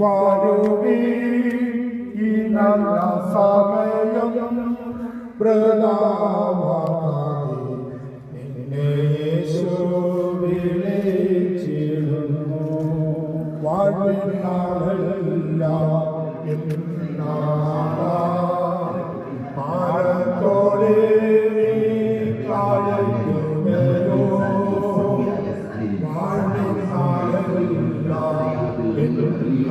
വാഴുവീ ഈ നല്ല സമയം പ്രതാപമായി നിന്നെ യേശു വിളിച്ചിടുന്നു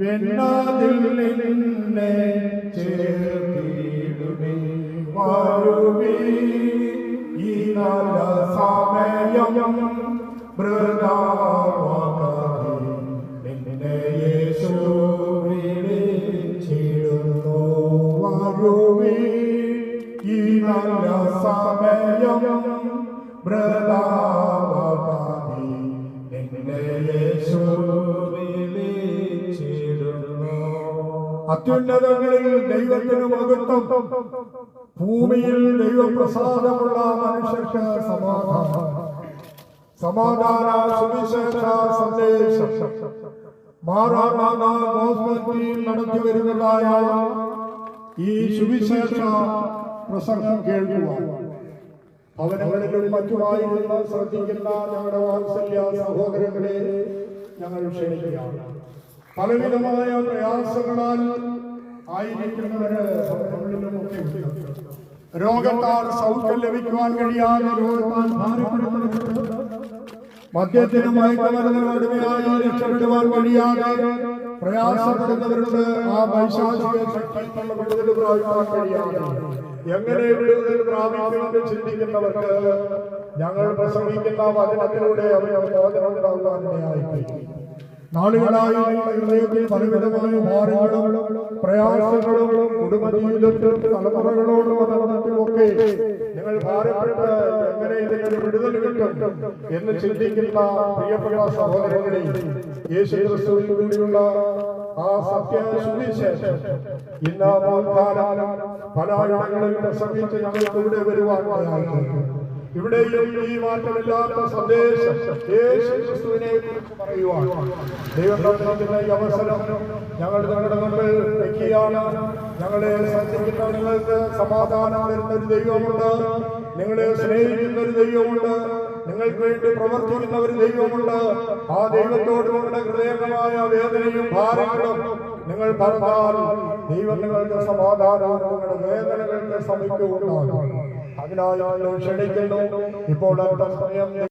വിണ്ണാതിൽ നിന്നെ ചേർത്തിടുമേ വാഴുമേ ഈ നല്ല സമയം മൃഗാവാകാതെ നിന്നെ യേശു വിളിച്ചിടുന്നു. വാഴുമേ ഈ നല്ല സമയം മൃഗാവാകാതെ അത്യുന്നതങ്ങളിൽ ദൈവത്തിന് മഹത്വം. ഭൂമിയിൽ ദൈവപ്രസാദമുള്ള മനുഷ്യർക്ക് സമാധാനം. സമാധാന സുവിശേഷ സന്ദേശം. മാറാനാഥ ഗോസ്മത്തിൽ നടത്തി വരുന്നതായ ഈ സുവിശേഷ പ്രസംഗം കേൾക്കുക. ഭവനങ്ങളിലും മറ്റുമായി നിന്ന് ശ്രദ്ധിക്കുന്ന ഞങ്ങളുടെ വാത്സല്യ സഹോദരങ്ങളെ ഞങ്ങൾ ക്ഷണിക്കുകയാണ്. പലവിധമായ പ്രയാസങ്ങളാൽ ആയിരിക്കുന്നവര്. രോഗത്താൽ സൗഖ്യം ലഭിക്കുവാൻ കഴിയാതെ രോഗത്താൽ ഭാരപ്പെടുന്നവരുണ്ട് മദ്യത്തിനും മയക്കുമരുന്നിനും അടിമയായി രക്ഷപ്പെടുവാൻ കഴിയാതെ പ്രയാസപ്പെടുന്നവരുണ്ട്. ആ വൈശാചിക ശക്തിയുള്ള വിടുതൽ പ്രാപിക്കാൻ കഴിയാതെ. എങ്ങനെ വിടുതൽ പ്രാപിക്കുമെന്ന് ചിന്തിക്കുന്നവർക്ക് ഞങ്ങൾ പ്രസംഗിക്കുന്ന വചനത്തിലൂടെ അവന് മോചനം ഉണ്ടാകാനിടയായി നാളുകളായി ഹൃദയത്തിൽ പലവിധമായ ഭാരങ്ങളും പ്രയാസങ്ങളും കുടുംബജീവിതത്തിലും തലമുറകളോടും ഒക്കെ നിങ്ങൾ ഭാരപ്പെട്ട് എങ്ങനെ ഇതിനൊരു വിടുതൽ കിട്ടും എന്ന് ചിന്തിക്കുന്ന പ്രിയപ്പെട്ട സഹോദരങ്ങളെ യേശു ക്രിസ്തുവിനുള്ള ആ സത്യ ഇന്ന് പോൽക്കാലം പല ഇടങ്ങളിൽ പ്രസംഗിച്ച് ഞങ്ങൾക്ക് ഇവിടെ വരുവാൻ ഇവിടെയും ഈ മാറ്റമില്ലാത്ത സന്ദേശം യേശു കുറിച്ച് ഈ അവസരം ഞങ്ങൾ നിങ്ങളുടെ മുമ്പിൽ വെക്കുകയാണ്. ഞങ്ങളെ സഞ്ചരിക്കുന്ന നിങ്ങൾക്ക് സമാധാനം വരുന്ന ഒരു ദൈവമുണ്ട്. നിങ്ങളെ സ്നേഹിക്കുന്ന ഒരു ദൈവമുണ്ട്. നിങ്ങൾക്ക് വേണ്ടി പ്രവർത്തിക്കുന്ന ഒരു ദൈവമുണ്ട്. ആ ദൈവത്തോട് നിങ്ങളുടെ ഹൃദയമായ വേദനയും ഭാരങ്ങളും നിങ്ങൾ പറഞ്ഞാൽ ദൈവം നിങ്ങൾക്ക് സമാധാനവും നിങ്ങളുടെ സമയത്ത് സമയത്തുണ്ടാകും അതിനായി ക്ഷണിക്കുന്നു. ഇപ്പോൾ അല്പം സമയം